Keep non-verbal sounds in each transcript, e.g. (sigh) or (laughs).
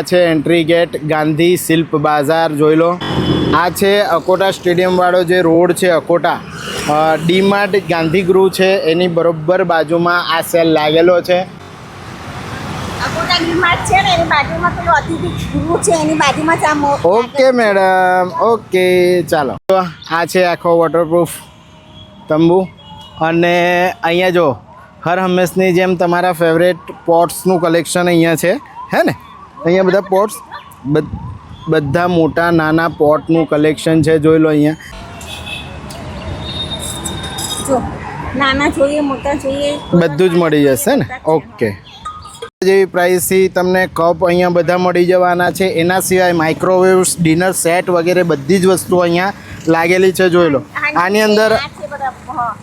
આ છે entry gate Gandhi શિલ્પ બાજાર જોઈ લો. આ છે અકોટા સ્ટેડિયમવાળો જે રોડ છે અકોટા. ડીમાર્ટ ગાંધી ગૃહ છે એની બરોબર બાજુમાં આ સેલ લાગેલો છે. Okay madam. ઓકે ચાલો. આ છે આખો વોટરપ્રૂફ તંબુ. અને અહીંયા જો હર હંમેશની જેમ તમારા ફેવરેટ પોટ્સનું કલેક્શન અહીંયા છે હે ને? અહીંયા બધા પોટ્સ બધા મોટા નાના પોટનું કલેક્શન છે જોઈ લો અહીંયા. જો નાના જોઈએ મોટા જોઈએ. બધું જ મળી જશે ને? ઓકે. જેવી પ્રાઇસથી તમને કપ અહીંયા બધા મળી જવાના છે. એના સિવાય માઇક્રોવેવ્સ ડિનર સેટ વગેરે બધી જ વસ્તુઓ અહીંયા લાગેલી છે જોઈ લો. આની અંદર.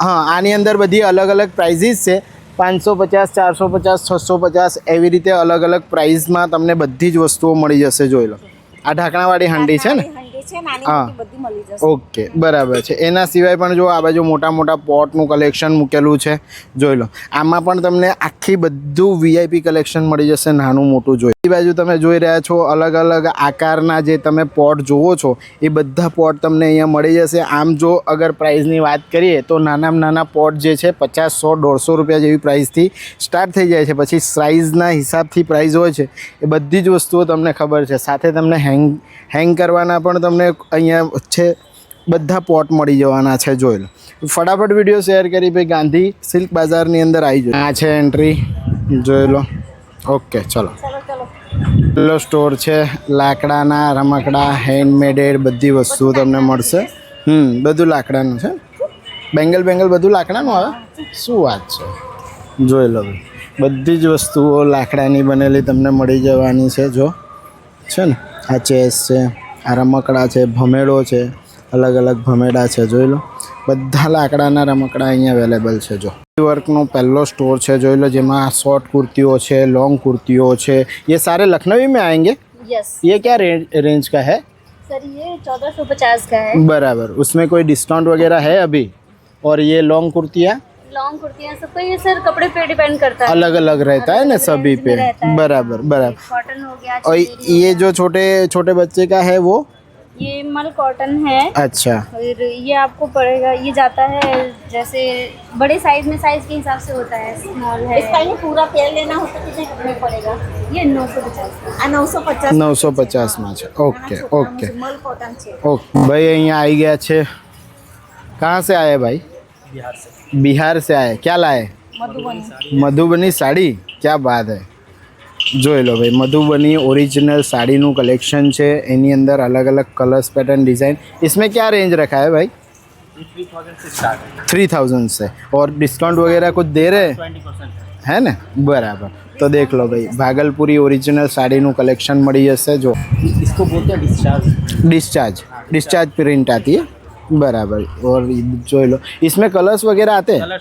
હા. આની અંદર બધી અલગ અલગ પ્રાઇઝીસ છે. પાંચસો પચાસ ચારસો પચાસ છસો પચાસ એવી રીતે અલગ અલગ પ્રાઇઝમાં તમને બધી જ વસ્તુઓ મળી જશે જોઈ લો. આ ઢાંકણાવાળી હાંડી છે ને? હા. ઓકે બરાબર છે. એના સિવાય પણ જો આ બાજુ મોટા મોટા પોટનું કલેક્શન મૂકેલું છે જોઈ લો. આમાં પણ તમને આખી બધું વીઆઈપી કલેક્શન મળી જશે નાનું મોટું જોઈ એ બાજુ તમે જોઈ રહ્યા છો અલગ અલગ આકારના જે તમે પોટ જુઓ છો, એ બધા પોટ તમને અહીંયા મળી જશે. આમ જો અગર પ્રાઇઝની વાત કરીએ તો નાનામાં નાના પોટ જે છે પચાસ સો, દોઢસો રૂપિયા જેવી પ્રાઇસથી સ્ટાર્ટ થઈ જાય છે. પછી સાઇઝના હિસાબથી પ્રાઇસ હોય છે, એ બધી જ વસ્તુઓ તમને ખબર છે. સાથે તમને હેંગ હેંગ કરવાના પણ તમને અહીંયા છે, બધા પોટ મળી જવાના છે જોઈ લો ફટાફટ વીડિયો શેર કરી ભાઈ, ગાંધી સિલ્ક બજારની અંદર આવી જાય આ છે એન્ટ્રી જોઈ લો. ઓકે ચલો. પેલો સ્ટોર છે, લાકડાના, રમકડા હેન્ડમેડેડ બધી વસ્તુઓ તમને મળશે. હમ, બધું લાકડાનું છે. બેંગલ બેંગલ બધું લાકડાનું આવે? શું વાત છે. જોઈ લો, બધી જ વસ્તુઓ લાકડાની બનેલી તમને મળી જવાની છે, જો. છે ને? આ ચેસ છે, આ રમકડા છે, ભમેડો છે, અલગ અલગ ભમેડા છે, જોઈ લો. બધા લાકડાના રમકડા અહીંયા અવેલેબલ છે જો વર્કનો પહેલો સ્ટોર છે જોઈ લો જેમાં શોર્ટ કુર્તીઓ છે લોંગ કુર્તીઓ છે ये सारे लखनवी में आएंगे यस ये क्या रेंज रेंज का है सर ये चौदह सौ पचास का है बराबर उसमें कोई डिस्काउंट वगैरह है अभी और ये लॉन्ग कुर्तियाँ लॉन्ग कुर्तियाँ सबका ये सर कपड़े पे डिपेंड करता है अलग अलग रहता है ना सभी पे में रहता है। बराबर बराबर कॉटन हो गया और चंदेरी ये जो छोटे छोटे बच्चे का है वो ये मल कॉटन है अच्छा और ये आपको पड़ेगा ये जाता है जैसे बड़े साइज में साइज के हिसाब से होता है स्मॉल है इसका ये पूरा पेड़ लेना होता है कितने कितने पड़ेगा ये नौ सौ पचास नौ सौ पचास નવસો સો પચાસમાં છે ઓકે ઓકે मल कॉटन છે ओके भाई અહીંયા આવી ગયા છે कहाँ से आए भाई बिहार से बिहार से आए क्या लाए मधुबनी મધુબની સાડી क्या बात है जो लो भाई मधुबनी ओरिजिनल साड़ी સાડીનું कलेक्शन है यी अंदर अलग अलग कलर्स पैटर्न डिज़ाइन इसमें क्या रेंज रखा है भाई? थ्री थाउज़ेंड से। और डिस्काउंट वगैरह कुछ दे रहे हैं? है ना? बराबर। तो देख लो भाई भागलपुरी ओरिजिनल साड़ी साड़ीનું कलेक्शन मड़ी जैसे जो इसको बोलते हैं डिस्चार्ज डिस्चार्ज डिस्चार्ज प्रिंट आती है। बराबर। और जो लो। इसमें कलर्स वगैरह आते हैं?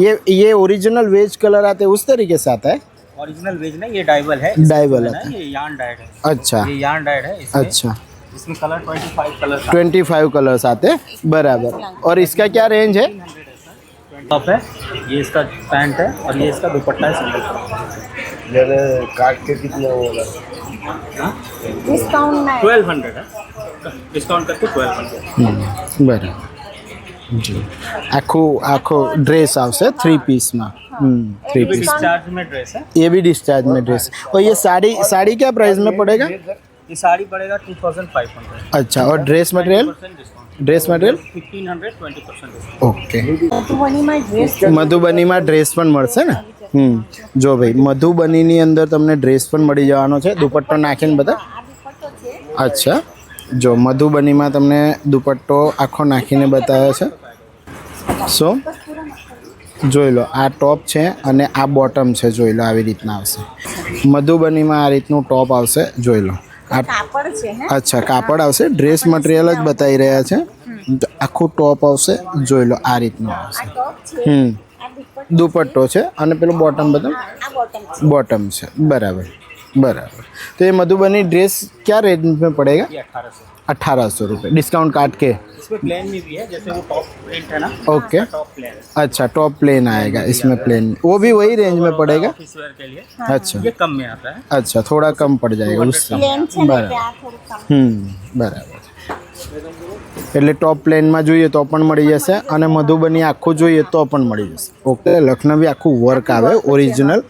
ये ये ओरिजिनल वेज कलर आते हैं उस तरीके से आता है? ओरिजिनल वेज नहीं ये डाइबल है डाइबल है ना, आता है ये यार्न डाइड है अच्छा ये यार्न डाइड है इसमें अच्छा इसमें colour twenty five colour twenty five colours आते हैं बराबर और इसका क्या रेंज है टॉप है ये इसका पैंट है और ये इसका दुपट्टा है सिंगल मैंने काट के कितना होगा डिस्काउंट नहीं ट्वेल्व हंड्रेड है डिस्काउंट करके ट्वेल्व हंड्रेड હમ, બરાબર જી આખું આખો ડ્રેસ આવશે થ્રી પીસમાં હમ थ्री पीस डिस्चार्ज में ड्रेस है ये भी डिस्चार्ज में ड्रेस और ये साड़ी साड़ी क्या प्राइस में पड़ेगा ये साड़ी पड़ेगा टू थाउजेंड फाइव हंड्रेड अच्छा और dress material percent discount dress material fifteen hundred twenty percent discount okay મધુબનીમાં dress મધુબનીમાં dress પણ મળશે ને હમ જો ભાઈ મધુબનીની અંદર તમને ડ્રેસ પણ મળી જવાનો છે દુપટ્ટો નાખીને બધા અચ્છા જો મધુબનીમાં તમને દુપટ્ટો આખો નાખીને બતાવ્યો છે સો જોઈ લો આ ટોપ છે અને આ બોટમ છે જોઈ લો આવી રીતના આવશે. મધુબનીમાં આ રીતનું ટોપ આવશે જોઈ લો. અચ્છા કાપડ આવશે. ડ્રેસ મટીરિયલ જ બતાવી રહ્યા છે. આખું ટોપ આવશે જોઈ લો આ રીતનું આવશે. હમ. દુપટ્ટો છે. અને પેલું બોટમ બધું બોટમ છે. બરાબર. બરાબર. તો એ મધુબની ડ્રેસ ક્યાં રેન્જમાં પડેગા में पड़ेगा ये अठारह सौ अट्ठारह सौ रुपये डिस्काउंट काट के इसमें प्लेन में भी है जैसे वो टॉप प्रिंट है ना ओके टॉप प्लेन अच्छा टॉप प्लेन आएगा इसमें प्लेन वो भी वही रेंज में पड़ेगा ऑफिस वेयर के लिए अच्छा ये कम में आता है अच्छा थोड़ा कम पड़ जाएगा उससे પ્લેન છે ને બરાબર. ત્યાં થોડું કમ હમ બરાબર એટલે ટોપ પ્લેનમાં જોઈએ તો પણ મળી જશે અને મધુબની આખું જોઈએ તો પણ મળી જશે ઓકે લખનવી આખું વર્ક આવે ઓરિજિનલ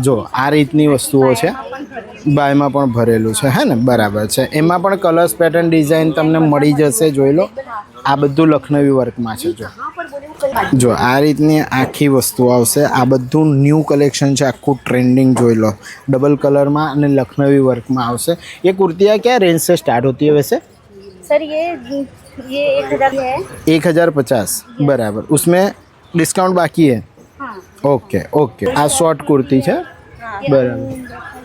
જો આ રીતની વસ્તુઓ છે બાયમાં પણ ભરેલું છે હે ને બરાબર છે એમાં પણ કલર્સ પેટર્ન ડિઝાઇન તમને મળી જશે જોઈ લો આ બધું લખનવી વર્કમાં છે જો જો આ રીતની આખી વસ્તુ આવશે આ બધું ન્યૂ કલેક્શન છે આખું ટ્રેન્ડિંગ જોઈ લો ડબલ કલરમાં અને લખનવી વર્કમાં આવશે ये कुर्तियाँ क्या रेंज से स्टार्ट होती है वैसे सर ये ये एक हजार है एक हज़ार पचास बराबर उसमें डिस्काउंट बाकी है हाँ ઓકે ઓકે આ શોર્ટ કુર્તી છે બરાબર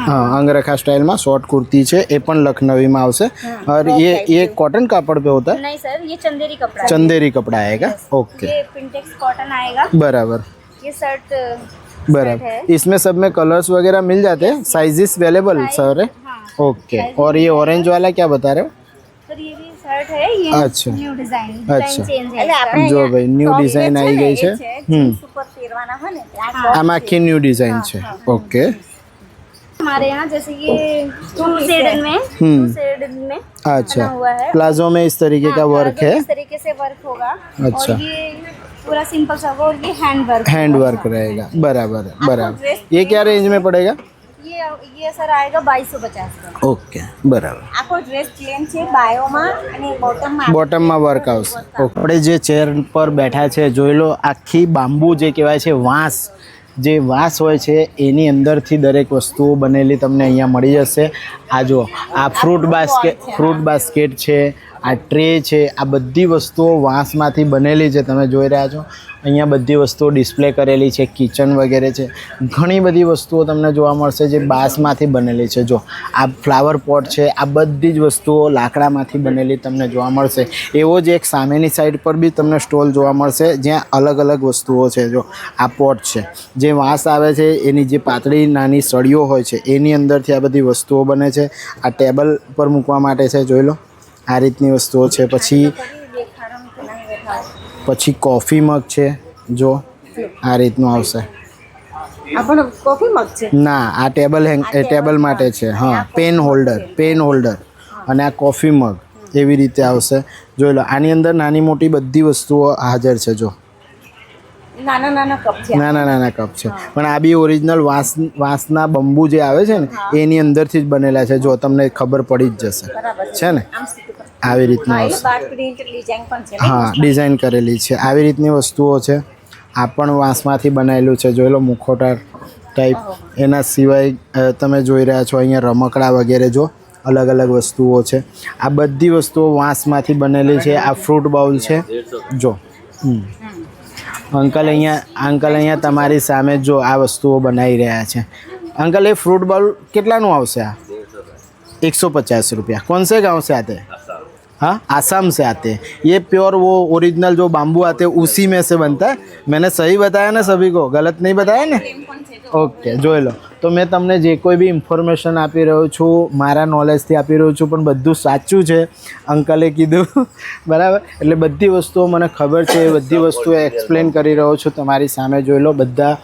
હા અંગરખા સ્ટાઇલમાં શોર્ટ કુર્તી છે એ પણ લખનવીમાં આવશે और ये ये कॉटन कापड़ पे होता है नहीं सर ये चंदेरी कपड़ा है चंदेरी कपड़ा आएगा ओके ये पिंटेक्स कॉटन आएगा बराबर ये शर्ट बराबर इसमें सब में कलर्स वगैरह मिल जाते हैं साइजेस अवेलेबल सर है हाँ ओके और ये ऑरेंज वाला क्या बता रहे हो सर ये भी शर्ट है ये अच्छा। न्यू डिजाइन अच्छा। डिजाइन चेंज है इसका। જો ભાઈ ન્યૂ ડિઝાઇન આવી ગઈ છે હમ ઉપર પહેરવાના હોય ને આમાં આખી ન્યૂ ડિઝાઇન છે ઓકે हमारे यहाँ जैसे ये टू शेड में टू हम्म। शेड में अच्छा बना हुआ है प्लाजो में इस तरीके का हाँ, वर्क तो है इस तरीके से वर्क होगा अच्छा। और ये पूरा सिंपल सा होगा और ये हैंड वर्क हैंड वर्क रहेगा बराबर है बराबर ये क्या रेंज में पड़ेगा ये ये सर आएगा बाईस सौ पचास का ઓકે બરાબર આખો ડ્રેસ પ્લેન છે બાયોમાં અને બોટમમાં બોટમમાં વર્ક આવશે ઓકે આપણે જે ચેર પર બેઠા છે જોઈ લો આખી બાંબુ જે કહેવાય છે વાંસ જે વાંસ હોય છે એની અંદરથી દરેક વસ્તુઓ બનેલી તમને અહીંયા મળી જશે. આ જો આ ફ્રૂટ બાસ્કેટ ફ્રૂટ બાસ્કેટ છે આ ટ્રે છે આ બધી વસ્તુઓ વાંસમાંથી બનેલી છે તમે જોઈ રહ્યા છો. અહીંયા બધી વસ્તુઓ ડિસ્પ્લે કરેલી છે, કિચન વગેરે છે. ઘણી બધી વસ્તુઓ તમને જોવા મળશે જે બાંસમાંથી બનેલી છે. જો, આ ફ્લાવર પોટ છે, આ બધી જ વસ્તુઓ લાકડામાંથી બનેલી તમને જોવા મળશે. એવો જ એક સામેની સાઈડ પર બી તમને સ્ટોલ જોવા મળશે, જ્યાં અલગ અલગ વસ્તુઓ છે. જો, આ પોટ છે. જે વાંસ આવે છે, એની જે પાતળી નાની સળીઓ હોય છે, એની અંદરથી આ બધી વસ્તુઓ બને છે. આ ટેબલ પર મૂકવા માટે છે, જોઈ લો. આ રીતની વસ્તુઓ છે. પછી પછી કોફી મગ છે. જો આ રીતનું આવશે. ના આ ટેબલ હેંગ ટેબલ માટે છે. હા પેન હોલ્ડર પેન હોલ્ડર. અને આ કોફી મગ એવી રીતે આવશે. જોઈ લો આની અંદર નાની મોટી બધી વસ્તુઓ હાજર છે જો. નાના નાના કપ છે. નાના નાના કપ છે. પણ આ બી ઓરિજિનલ વાંસ વાંસના બંબુ જે આવે છે ને એની અંદરથી જ બનેલા છે. જો તમને ખબર પડી જ જશે. છે ને? આવી રીતના હા ડિઝાઇન કરેલી છે. આવી રીતની વસ્તુઓ છે. આ પણ વાંસમાંથી બનાવેલું છે. જોઈ લો મુખોટાર ટાઈપ એના સિવાય તમે જોઈ રહ્યા છો અહીંયા રમકડા વગેરે જો અલગ અલગ વસ્તુઓ છે. આ બધી વસ્તુઓ વાંસમાંથી બનેલી છે. આ ફ્રૂટ બાઉલ છે. જો અંકલ અહીંયા અંકલ અહીંયા તમારી સામે જો આ વસ્તુઓ બનાવી રહ્યા છે. અંકલ એ ફ્રૂટ બાઉલ કેટલાનું આવશે આ? એકસો પચાસ રૂપિયા. કોણ સે આ તે? हैं हाँ आसाम से आते हैं ये प्योर वो ओरिजिनल जो बाम्बू आते हैं उसी में से बनता है मैंने सही बताया ना सभी को गलत नहीं बताया ने ઓકે જોઈ લો તો મેં તમને જે કોઈ બી ઇન્ફોર્મેશન આપી રહ્યો છું મારા નોલેજથી આપી રહ્યો છું પણ બધું સાચું છે અંકલે કીધું (laughs) બરાબર એટલે બધી વસ્તુઓ મને ખબર છે એ બધી વસ્તુઓ એક્સપ્લેન કરી રહ્યો છું તમારી સામે જોઈ લો બધા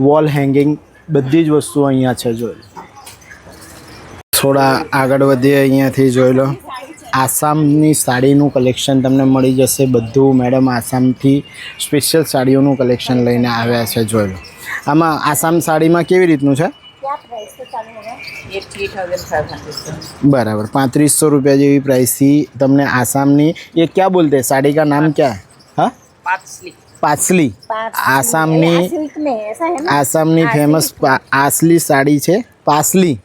વોલ હેંગિંગ બધી જ વસ્તુઓ અહીંયા છે જોઈ લો થોડા આગળ વધીએ અહીંયાથી જોઈ લો આસામની સાડીનું કલેક્શન તમને મળી જશે. બધું મેડમ આસામથી સ્પેશિયલ સાડીઓનું કલેક્શન લઈને આવ્યા છે જોઈ આમાં આસામ સાડીમાં કેવી રીતનું છે? બરાબર પાંત્રીસો રૂપિયા જેવી પ્રાઇસથી તમને આસામની એ ક્યાં બોલતે? સાડી કા નામ ક્યાં? હા? પાછલી આસામની આસામની ફેમસ આસલી સાડી છે. પાસલી.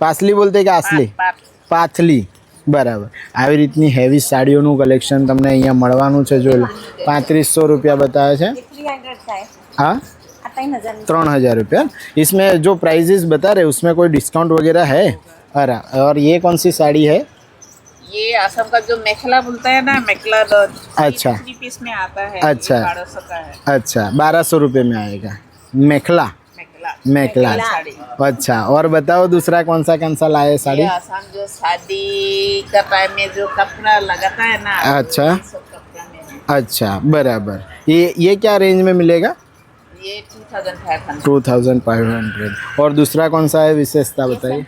પાસલી બોલતે કે આસલી? પાથલી. બરાબર આવી રીતની હેવી સાડીઓનું કલેક્શન તમને અહીંયા મળવાનું છે જોઈ લો પાંત્રીસો રૂપિયા બતાવે છે थ्री हंड्रेड का है हाँ आता ही नजर ત્રણ હજાર रुपया इसमें जो प्राइजेस बता रहे उसमें कोई डिस्काउंट वगैरह है अरे और ये कौन सी साड़ी है ये असम का जो मेखला बोलता है ना मेखला अच्छा। थ्री पीस में आता है अच्छा। बारह सौ का है अच्छा बारह सौ रुपये में आएगा मेखला मेखला साड़ी. अच्छा और बताओ दूसरा कौन सा कौन सा लाए साड़ी जो शादी का टाइम में जो कपड़ा लगाता है ना अच्छा। में। अच्छा बराबर। ये ये क्या रेंज में मिलेगा? ये two thousand five hundred two thousand five hundred और दूसरा कौन सा है विशेषता बताइए?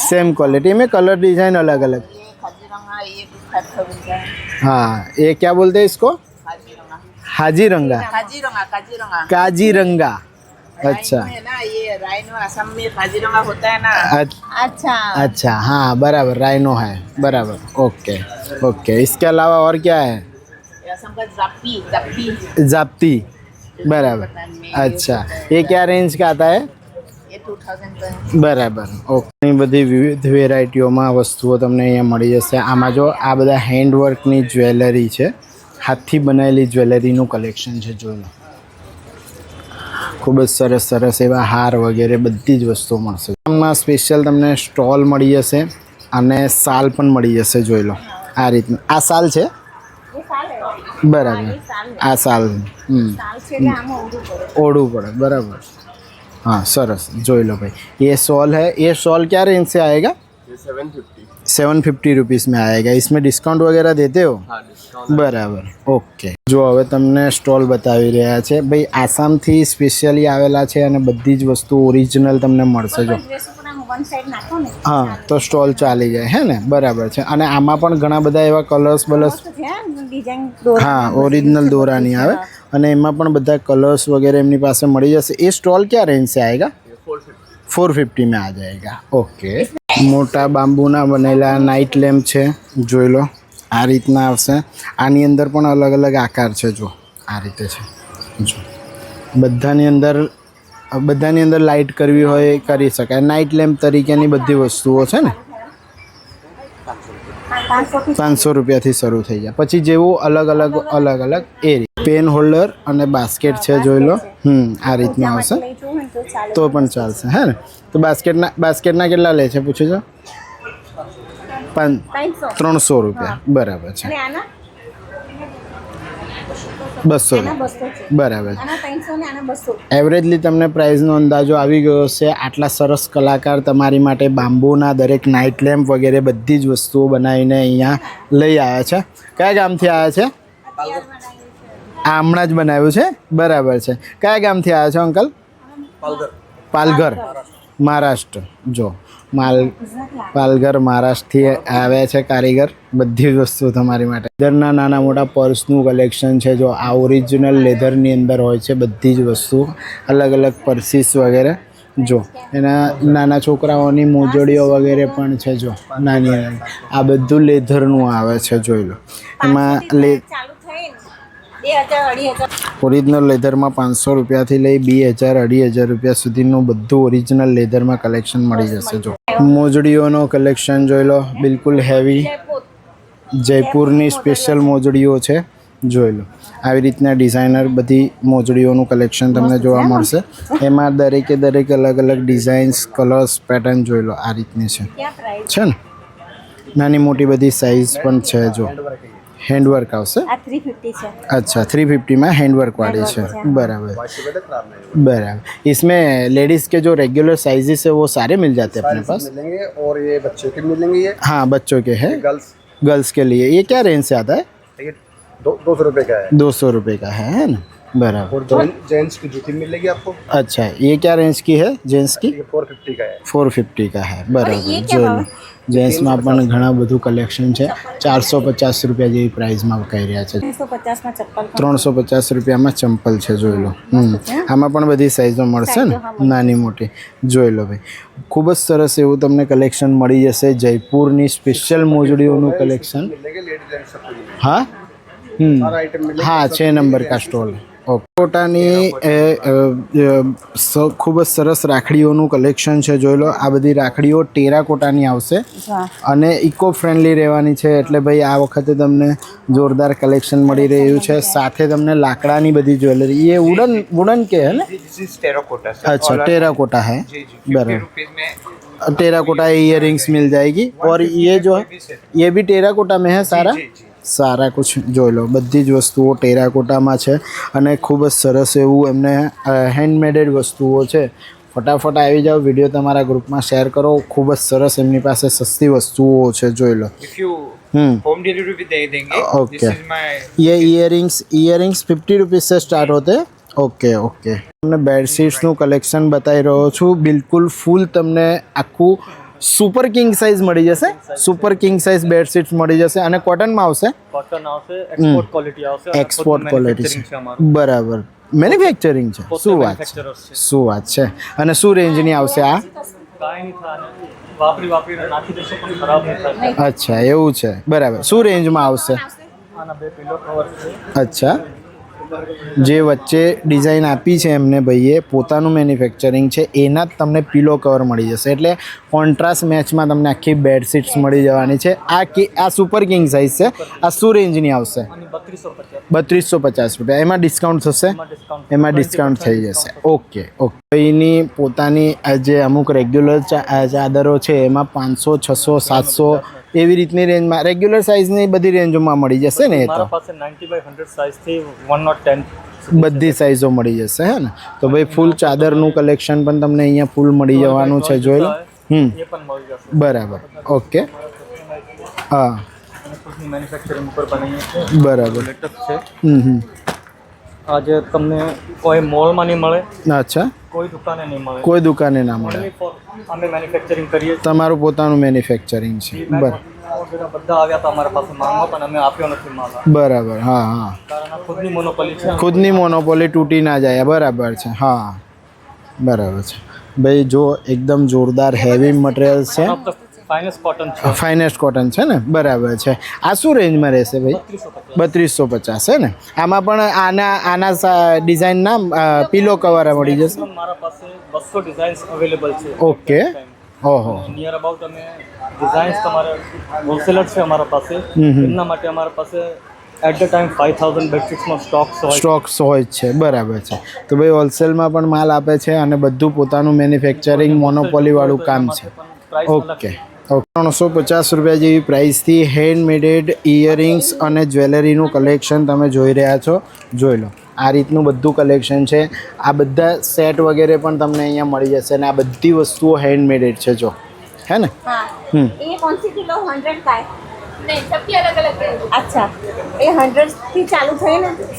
सेम क्वालिटी में कलर डिज़ाइन अलग अलग है। ये क्या बोलते हैं इसको? हाजीरंगा। खजीरंगा काजीरंगा। अच्छा राइनो है ना ये राइनो असम में खजीरंगा होता है ना अ- अच्छा अच्छा हाँ बराबर राइनो है बराबर ओके ओके इसके अलावा और क्या है ये असम का जापी जापी जाप्ती बराबर अच्छा ये क्या रेंज का आता है ये टू थाउजेंड का है બરાબર ઓકે ઘણી બધી વિવિધ વેરાયટીઓમાં વસ્તુઓ તમને અહીંયા મળી જશે આમાં જો આ બધા હેન્ડવર્કની જ્વેલરી છે હાથથી બનાવેલી જ્વેલરીનું કલેક્શન છે જોઈ લો ખૂબ જ સરસ સરસ એવા હાર વગેરે બધી જ વસ્તુઓ મળશે. આમાં સ્પેશિયલ તમને સ્ટોલ મળી જશે અને સાલ પણ મળી જશે, જોઈ લો. આ રીતનું. આ સાલ છે? બરાબર. આ સાલ. ઓઢવું પડે. બરાબર. હા, સરસ. જોઈ લો ભાઈ. એ सॉल है એ सॉल क्या रेंज से आएगा સેવન ફિફ્ટી રૂપીસમાં આવેગા आएगा ડિસ્કાઉન્ટ વગેરે દેતે देते બરાબર. ઓકે. જો હવે તમને સ્ટોલ બતાવી રહ્યા છે. ભાઈ આસામથી સ્પેશિયલી આવેલા છે અને બધી જ વસ્તુ ઓરિજિનલ તમને મળશે જો. હા તો સ્ટોલ ચાલી જાય હે ને? બરાબર છે. અને આમાં પણ ઘણા બધા એવા કલર્સ બલર્સ હા ઓરિજિનલ દોરાની આવે. અને એમાં પણ બધા કલર્સ વગેરે એમની પાસે મળી જશે. એ સ્ટોલ ક્યાં રેન્જ છે આવેગા ફોર ફિફ્ટી મેં આ જાયગા ઓકે. મોટા બાંબુના બનેલા નાઇટ લેમ્પ છે, જોઈ લો. આ રીતના આવશે. આની અંદર પણ અલગ અલગ આકાર છે જો આ રીતે છે. જો બધાની અંદર બધાની અંદર લાઇટ કરવી હોય એ કરી શકાય. નાઇટ લેમ્પ તરીકેની બધી વસ્તુઓ છે ને? પાંચસો રૂપિયાથી શરૂ થઈ જાય. પછી જેવું અલગ અલગ અલગ અલગ એ પેન હોલ્ડર અને બાસ્કેટ છે, જોઈ લો. હમ, આ રીતના આવશે. તો પણ ચાલશે હે ને? તો બાસ્કેટના બાસ્કેટના કેટલા લે છે પૂછો છો? ત્રણસો. રૂપિયા. બરાબર છે. બસો રૂપિયા. બરાબર એવરેજલી તમને પ્રાઇઝનો અંદાજો આવી ગયો છે આટલા સરસ કલાકાર તમારી માટે બાંબુના દરેક નાઇટ લેમ્પ વગેરે બધી જ વસ્તુઓ બનાવીને અહીંયા લઈ આવ્યા છે. કયા ગામથી આવ્યા છે? હમણાં જ બનાવ્યું છે? બરાબર છે. કયા ગામથી આવ્યા છો અંકલ? પાલઘર. મહારાષ્ટ્ર. જો માલ પાલઘર મહારાષ્ટ્રથી આવ્યા છે કારીગર. બધી જ વસ્તુ તમારી માટે. લેધરના નાના મોટા પર્સનું કલેક્શન છે. જો આ ઓરિજિનલ લેધરની અંદર હોય છે બધી જ વસ્તુ. અલગ અલગ પર્સીસ વગેરે. જો એના નાના છોકરાઓની મોજડીઓ વગેરે પણ છે. જો નાની નાની આ બધું લેધરનું આવે છે જોઈ લો. એમાં લે ચાલુ થાય ને બે હજાર અઢી હજાર ઓરિજિનલ લેધરમાં પાંચસો રૂપિયાથી લઈ બે હજાર અઢી હજાર રૂપિયા સુધીનું બધું ઓરિજિનલ લેધરમાં કલેક્શન મળી જશે જો. મોજડીઓનો કલેક્શન જોઈ લો બિલકુલ હેવી જયપુરની સ્પેશિયલ મોજડીઓ છે જોઈ લો. આવી રીતના ડિઝાઇનર બધી મોજડીઓનું કલેક્શન તમને જોવા મળશે. એમાં દરેકે દરેક અલગ અલગ ડિઝાઇન્સ કલર્સ પેટર્ન જોઈ લો આ રીતની છે. છે ને? નાની મોટી બધી સાઇઝ પણ છે જો. હેન્ડવર્ક આવશે આ થ્રી ફિફ્ટી છે अच्छा थ्री फिफ्टी में हैंडवर्क वाली है बराबर बराबर इसमें लेडीज के जो रेगुलर साइजेस है वो सारे मिल जाते हैं अपने पास मिलेंगे और ये बच्चों के मिलेंगे ये हाँ बच्चों के हैं गर्ल्स गर्ल्स के लिए ये क्या रेंज से आता है ये दो दो सौ रुपये का है दो सौ रुपये का है है ना बराबर और जें- जेंट्स की जूती मिलेगी आपको अच्छा ये क्या रेंज की है जेंट्स की ये फोर फिफ्टी का है ફોર ફિફ્ટી કા હે બરાબર ये क्या જોઈ લો भाव? જેન્ટ્સમાં પણ ઘણા બધું કલેક્શન છે ચારસો પચાસ રૂપિયા જેવી પ્રાઇઝમાં કહી રહ્યા છે ત્રણસો પચાસમાં ચપ્પલ પણ ત્રણસો પચાસ રૂપિયામાં ચંપલ છે જોઈ લો હમ આમાં પણ બધી સાઈઝો મળશે ને નાની મોટી જોઈ લો ભાઈ ખૂબ જ સરસ એવું તમને કલેક્શન મળી જશે જયપુરની સ્પેશિયલ મોજડીઓનું કલેક્શન मिलेंगे लेडीज जेंट्स सब मिलेंगे હા હમ सारा आइटम मिलेगा હા છે નંબર કા સ્ટોલ ઓકે કોટાની એ અ, અ, સ- ખૂબ જ સરસ રાખડીઓનું કલેક્શન છે જોઈ લો આ બધી રાખડીઓ ટેરાકોટાની આવશે અને ઇકો ફ્રેન્ડલી રહેવાની છે એટલે ભાઈ આ વખતે તમને જોરદાર કલેક્શન મળી રહ્યું છે સાથે તમને લાકડાની બધી જ્વેલરી એ વુડન વુડન કે है ना दिस इज टेराकोटा अच्छा टेराकोटा है जी जी बराबर रुपीज में टेराकोटा इयर रिंग्स मिल जाएगी और ये जो है ये भी टेराकोटा में है सारा जी जी સારા કુછ જોઈ લો બધી જ વસ્તુઓ ટેરાકોટામાં છે અને ખૂબ જ સરસ એવું એમને હેન્ડમેડેડ વસ્તુઓ છે ફટાફટ આવી જાઓ વિડીયો તમારા ગ્રુપમાં શેર કરો ખૂબ જ સરસ એમની પાસે સસ્તી વસ્તુઓ છે જોઈ લો If you hmm home delivery भी दे देंगे Okay. this is my ये इयरिंग्स इयरिंग्स फिफ्टी रुपीज़ से स्टार्ट होते हैं ઓકે ઓકે તમને બેડશીટ્સનું કલેક્શન બતાવી રહ્યો છું બિલકુલ ફૂલ તમને આખું સુપર કિંગ સાઇઝ મળી જશે. સુપર કિંગ સાઇઝ બેડશીટ્સ મળી જશે અને કોટનમાં આવશે. કોટન આવશે એક્સપોર્ટ ક્વોલિટી આવશે એક્સપોર્ટ ક્વોલિટી બરાબર. મેન્યુફેક્ચરિંગ છે. શું વાત છે. શું વાત છે. અને શું રેન્જની આવશે આ? અચ્છા એવું છે. બરાબર. શું રેન્જમાં આવશે? અચ્છા. જે વચ્ચે ડિઝાઇન આપી છે એમને ભાઈએ પોતાનું મેન્યુફેક્ચરિંગ છે એના જ તમને પીલો કવર મળી જશે. એટલે કોન્ટ્રાસ્ટ મેચમાં તમને આખી બેડશીટ્સ મળી જવાની છે. આ કે આ સુપર કિંગ સાઇઝ છે. આ શું રેન્જની આવશે? બત્રીસો પચાસ. રૂપિયા. એમાં ડિસ્કાઉન્ટ થશે? એમાં ડિસ્કાઉન્ટ થઈ જશે. Okay okay. ભાઈની પોતાની આ જે અમુક રેગ્યુલર ચાદરો છે એમાં પાંચસો છસો સાતસો એવી રીતની રેન્જમાં રેગ્યુલર સાઇઝની બધી રેન્જોમાં મળી જશે ને એ તો? મારા પાસે નાઇન્ટી બાય હંડ્રેડ સાઇઝથી વન નોટ ટેન બધી સાઇઝો મળી જશે હે ને? તો ભાઈ ફૂલ ચાદરનું કલેક્શન પણ તમને અહીંયા ફૂલ મળી જવાનું છે જોઈ લો. હમ. બરાબર. ઓકે હા. બરાબર. હમ હમ. આજે તમને કોઈ મોલમાં નહીં મળે અચ્છા. કોઈ દુકાને નહીં મળે. કોઈ દુકાને ના મળે. અમે મેન્યુફેક્ચરિંગ કરીએ તમારું પોતાનું મેન્યુફેક્ચરિંગ છે. બરાબર. બધા આવ્યા હતા અમારા પાસે માંગવા પણ અમે આપ્યો નથી માંગવા બરાબર હા હા. ખુદની મોનોપોલી છે. ખુદની મોનોપોલી તૂટી ના જાય બરાબર છે હા. બરાબર છે. ભાઈ જો એકદમ જોરદાર હેવી મટીરિયલ છે. ફાઇનેસ્ટ કોટન છે. ફાઇનેસ્ટ કોટન છે ને? બરાબર છે. આ શું રેન્જમાં રહેશે ભાઈ? બત્રીસો પચાસ. છે ને? આમાં પણ આના આના ડિઝાઇનના પીલો કવર મળી જશે? મારા પાસે બસો ડિઝાઇન્સ અવેલેબલ છે. ઓકે. ઓહો. નિયર અબાઉટ અમે ડિઝાઇન્સ તમારે હોલસેલર છે અમારા પાસે. એમના માટે અમારા પાસે at the time five thousand બેડશીટ્સમાં stocks હોય. સ્ટોક્સ હોય છે. બરાબર છે. તો ભાઈ હોલસેલમાં પણ માલ આપે છે અને બધું પોતાનું મેન્યુફેક્ચરિંગ મોનોપોલીવાળું કામ છે. ઓકે ત્રણસો પચાસ રૂપિયા જેવી પ્રાઇસથી હેન્ડમેડેડ ઇયરિંગ્સ અને જ્વેલરીનું કલેક્શન તમે જોઈ રહ્યા છો. જોઈ લો. આ રીતનું બધું કલેક્શન છે. આ બધા સેટ વગેરે પણ તમને અહીંયા મળી જશે અને આ બધી વસ્તુઓ હેન્ડમેડેડ છે જો. હે ને? हाँ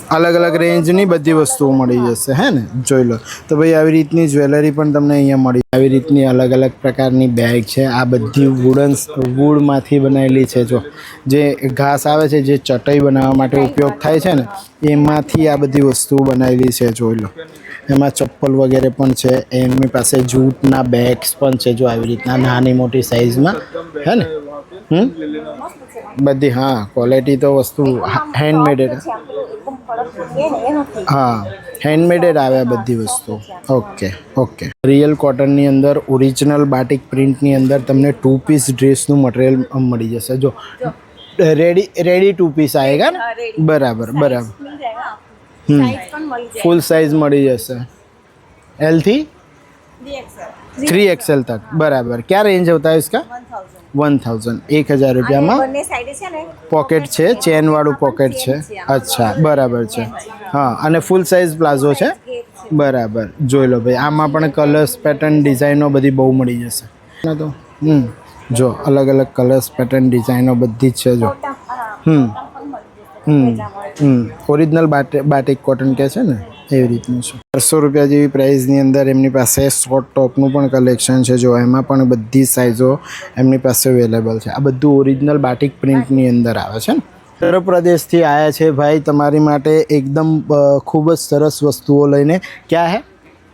અલગ અલગ રેન્જની બધી વસ્તુઓ મળી જશે હે ને? જોઈ લો. તો ભાઈ આવી રીતની જ્વેલરી પણ તમને અહીંયા મળી આવી રીતની અલગ અલગ પ્રકારની બેગ છે. આ બધી વુડન વુડમાંથી બનાવેલી છે જો. જે ઘાસ આવે છે જે ચટાઈ બનાવવા માટે ઉપયોગ થાય છે ને એમાંથી આ બધી વસ્તુઓ બનાવેલી છે જોઈ લો. એમાં ચપ્પલ વગેરે પણ છે. એમની પાસે જૂટના બેગ્સ પણ છે જો આવી રીતના નાની મોટી સાઇઝમાં હે ને? બધી હા ક્વોલિટી તો વસ્તુ હેન્ડમેડેડ હા હેન્ડમેડેડ આવે બધી વસ્તુ. Okay okay. રિયલ કોટનની અંદર ઓરિજિનલ બાટિક પ્રિન્ટની અંદર તમને ટુ પીસ ડ્રેસનું મટીરિયલ મળી જશે. જો રેડી રેડી ટુ પીસ આવેગા ને? બરાબર બરાબર. ફૂલ સાઇઝ મળી જશે. એલથી થ્રી એક્સેલ તક. બરાબર. क्या रेंज होता है વન થાઉઝન્ડ. એક હજાર રૂપિયામાં પોકેટ છે ચેનવાળું પોકેટ છે અચ્છા બરાબર છે. હા. અને ફૂલ સાઇઝ પ્લાઝો છે? બરાબર. જોઈ લો ભાઈ આમાં પણ કલર્સ પેટર્ન ડિઝાઇનો બધી બહુ મળી જશે. ના તો હમ જો અલગ અલગ કલર્સ પેટર્ન ડિઝાઇનો બધી જ છે જો. હમ હમ હમ. ઓરિજિનલ બાટિક કોટન કે છે ને? એવી રીતનું છે ચારસો રૂપિયા જેવી પ્રાઇસની અંદર એમની પાસે શોર્ટ ટોપનું પણ કલેક્શન છે જો એમાં પણ બધી સાઇઝો એમની પાસે અવેલેબલ છે આ બધું ઓરિજિનલ બાટિક પ્રિન્ટની અંદર આવે છે ને ઉત્તર પ્રદેશથી આવ્યા છે ભાઈ તમારી માટે એકદમ અ, ખૂબ જ સરસ વસ્તુઓ લઈને ક્યાં હે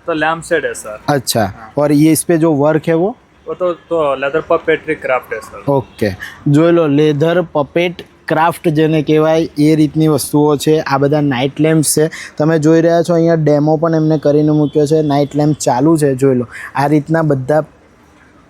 तो लैम्प शेड है सर अच्छा और ये इस पे जो वर्क है वो वो तो तो लेदर पपेट्री क्राफ्ट है सर ઓકે જોઈ લો લેધર પપેટ ક્રાફ્ટ જેને કહેવાય એ રીતની વસ્તુઓ છે આ બધા નાઇટ લેમ્પ છે તમે જોઈ રહ્યા છો અહીંયા ડેમો પણ એમને કરીને મૂક્યો છે નાઇટ લેમ્પ ચાલુ છે જોઈ લો આ રીતના બધા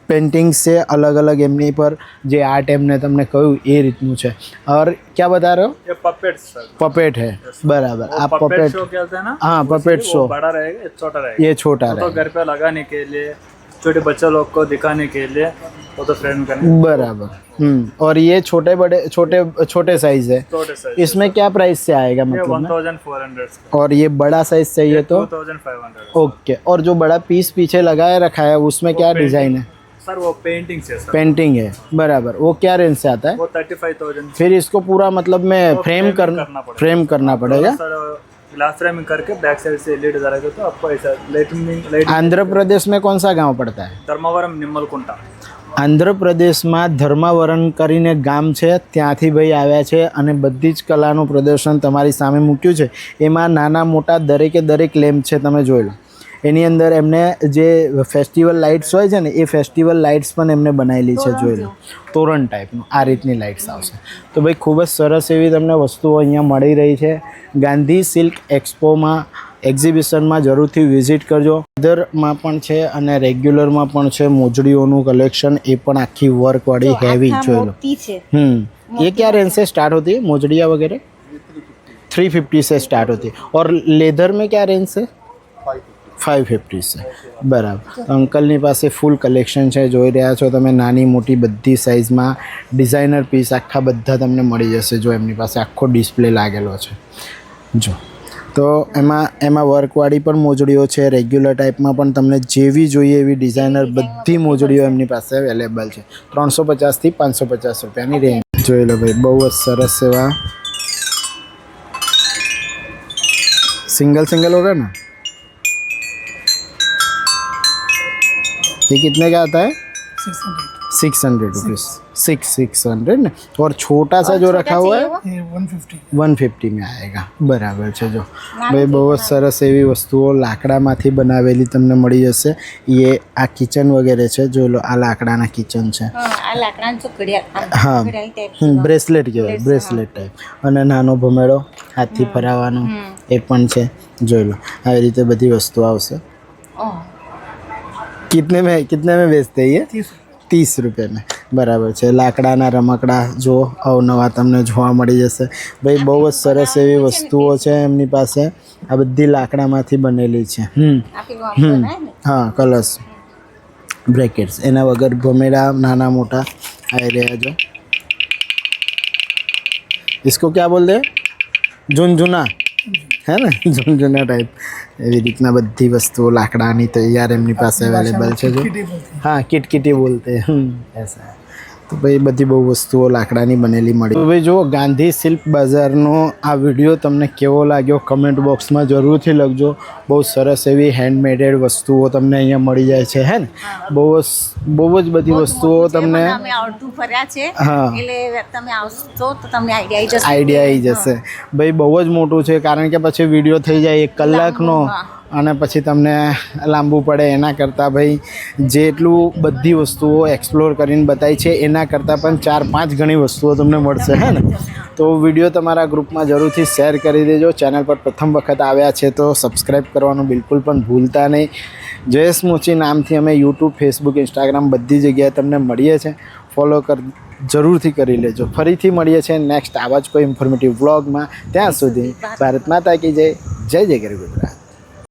પેઇન્ટિંગ્સ છે અલગ અલગ એમની પર જે આર્ટ એમને તમને કહ્યું એ રીતનું છે और क्या बता रहे हो ये पपेट सर पपेट है बराबर आप पपेट पपेट शो कहते हैं ना हाँ पपेट वो शो बड़ा रहेगा ये छोटा रहेगा ये छोटा तो रहेगा घर पे लगाने के लिए छोटे बच्चों लोग को दिखाने के लिए फोटो फ्रेम करने बराबर हम्म और ये छोटे बड़े छोटे छोटे साइज़ है। छोटे इसमें क्या प्राइस से आएगा ये मतलब फोर हंड्रेड और ये बड़ा साइज़ चाहिए तो? ओके और जो बड़ा पीस पीछे लगाए रखा है उसमें क्या डिज़ाइन है? सर वो पेंटिंग से सर पेंटिंग है बराबर। वो क्या रेंज से आता है? वो थर्टी फाइव थाउज़ेंड फिर इसको पूरा मतलब में फ्रेम करना फ्रेम करना पड़ेगा? ग्लास फ्रेमिंग करके बैक साइड से एलईडी डालेगा तो आपको ऐसा लाइटिंग लाइट आंध्र प्रदेश में कौन सा गाँव पड़ता है? धर्मावरम निम्मलकुंटा। આંધ્રપ્રદેશમાં ધર્માવરણ કરીને ગામ છે, ત્યાંથી ભાઈ આવ્યા છે અને બધી જ કલાનું પ્રદર્શન તમારી સામે મૂક્યું છે. એમાં નાના મોટા દરેકે દરેક લેમ્પ છે, તમે જોઈ લો. એની અંદર એમને જે ફેસ્ટિવલ લાઇટ્સ હોય છે ને, એ ફેસ્ટિવલ લાઇટ્સ પણ એમને બનાવેલી છે, જોઈ લો. તોરણ ટાઈપનું, આ રીતની લાઇટ્સ આવશે. તો ભાઈ ખૂબ જ સરસ એવી તમને વસ્તુઓ અહીંયા મળી રહી છે. ગાંધી સિલ્ક એક્સપોમાં એક્ઝિબિશનમાં જરૂરથી વિઝિટ કરજો લેધરમાં પણ છે અને રેગ્યુલરમાં પણ છે મોજડીઓનું કલેક્શન એ પણ આખી વર્કવાળી હેવી જોઈ લો मोती છે हम्म ये क्या रेंज से स्टार्ट होती है मोजड़िया वगैरह थ्री फिफ्टी से स्टार्ट होती है और लेदर में क्या रेंज से ફાઇવ ફિફ્ટી છે બરાબર તો અંકલની પાસે ફૂલ કલેક્શન છે જોઈ રહ્યા છો તમે નાની મોટી બધી સાઇઝમાં ડિઝાઇનર પીસ આખા બધા તમને મળી જશે જો એમની પાસે આખો ડિસ્પ્લે લાગેલો છે જો તો એમાં એમાં વર્કવાળી પણ મોજડીઓ છે રેગ્યુલર ટાઈપમાં પણ તમને જેવી જોઈએ એવી ડિઝાઇનર બધી મોજડીઓ એમની પાસે અવેલેબલ છે ત્રણસો પચાસથી પાંચસો પચાસ રૂપિયાની રેન્જ જોઈ લો ભાઈ બહુ જ સરસ એવા सिंगल सिंगल होगा ना ये कितने का आता है six hundred rupees six six hundred ना और छोटा सा जो रखा हुआ है वन फिफ्टी में आएगा બરાબર છે જો ભાઈ બહુ જ સરસ એવી વસ્તુઓ લાકડામાંથી બનાવેલી તમને મળી જશે એ આ કિચન વગેરે છે જો લો આ લાકડાના કિચન છે હા આ લાકડાનું તો ઘડિયાળ હા ઘડિયાળ ટાઈપ બ્રેસલેટ કહેવાય બ્રેસલેટ ટાઈપ અને નાનો ભમેડો હાથથી ફરાવવાનો એ પણ છે જોઈ લો આવી રીતે બધી વસ્તુ આવશે ઓહ कितने में कितने में बेचते हैं ये ત્રીસ રૂપિયાને બરાબર છે લાકડાના રમકડા જો અવનવા તમને જોવા મળી જશે ભાઈ બહુ જ સરસ એવી વસ્તુઓ છે એમની પાસે આ બધી લાકડામાંથી બનેલી છે હમ આ પેલું આમ બનાય ને हाँ कलश ब्रैकेट्स एना वगैर भमेड़ा नाना मोटा आई रहा जो इसको क्या बोलते हैं ઝુનઝુના હે ને ઝુનઝુના ટાઈપ એવી રીતના બધી વસ્તુઓ લાકડાની તૈયાર એમની પાસે અવેલેબલ છે જો. હા કિટકિટી બોલતે. હમ. એસા. તો ભાઈ બધી બહુ વસ્તુઓ લાકડાની બનેલી મળી. તો ભાઈ જો ગાંધી શિલ્પ બજારનો આ વીડિયો તમને કેવો લાગ્યો? કમેન્ટ બોક્સમાં જરૂરથી લખજો. બહુ સરસ એવી હેન્ડમેડેડ વસ્તુઓ તમને અહીંયા મળી જાય છે હે ને? બહુ બહુ જ બધી વસ્તુઓ તમને હા. આઈડિયા આવી જશે. ભાઈ બહુ જ મોટું છે કારણ કે પછી વીડિયો થઈ જાય એક કલાકનો. અને પછી તમને લાંબુ પડે એના કરતાં ભાઈ જેટલું બધી વસ્તુઓ એક્સપ્લોર કરીને બતાવી છે, એના કરતાં પણ ચાર પાંચ ઘણી વસ્તુઓ તમને મળશે, હે ને? તો વીડિયો તમારા ગ્રુપમાં જરૂરથી શેર કરી દેજો. ચેનલ પર પ્રથમ વખત આવ્યા છે તો સબસ્ક્રાઈબ કરવાનું બિલકુલ પણ ભૂલતા નહીં. જયેશ મોચી નામથી અમે યુટ્યુબ ફેસબુક ઇન્સ્ટાગ્રામ બધી જગ્યાએ તમને મળીએ છીએ ફોલો કર, જરૂરથી કરી લેજો. ફરીથી મળીએ છીએ નેક્સ્ટ આવા જ કોઈ ઇન્ફોર્મેટિવ વ્લોગમાં ત્યાં સુધી ભારત માતા કી જય. જય જય ગરી ગુજરાત.